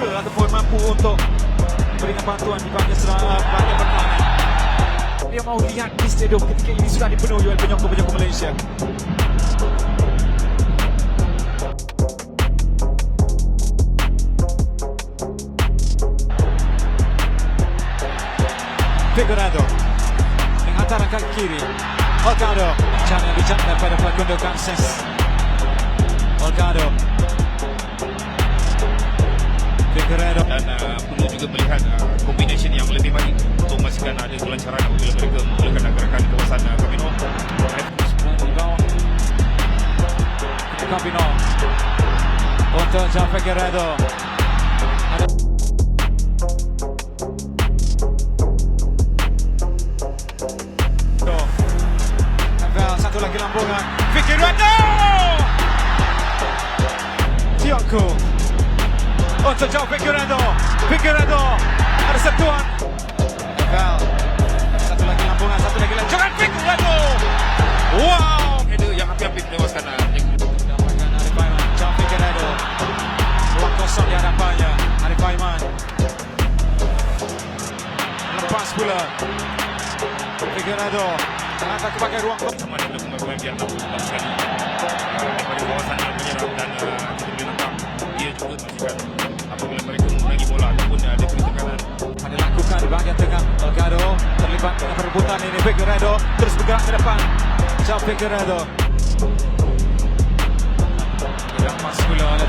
ke ataupun mampu untuk berikan bantuan di bahagian serang bahagian pertahanan. Dia mahu lihat di stadium ketika ini sudah dipenuhi oleh penyokong-penyokong Malaysia. Figueredo dengan hantaran kaki kiri Olgado Jangan bicara pada pelakon Ganses Olgado kelancaran apabila mereka menggunakan gerakan di kawasan uh, Camino. Sebenarnya di bawah Cabino Untuk Jean Figueredo Ada Rafael, satu lagi lambungan Figueredo Tiongko Untuk Jean Figueredo Figueredo Ada sentuhan Lepas pula. Figueredo. Mengangkat ke bahagian ruang. Sama ada pemain-pemain Vietnam bagus sekali. Uh, daripada kawasan yang menyerang dan uh, kita boleh nampak dia juga memastikan apabila mereka memenangi bola ataupun beri tekanan Ada lakukan di bahagian tengah. Delgado terlibat dengan perebutan ini. Figueredo terus bergerak ke depan. John Figueredo. Lepas pula oleh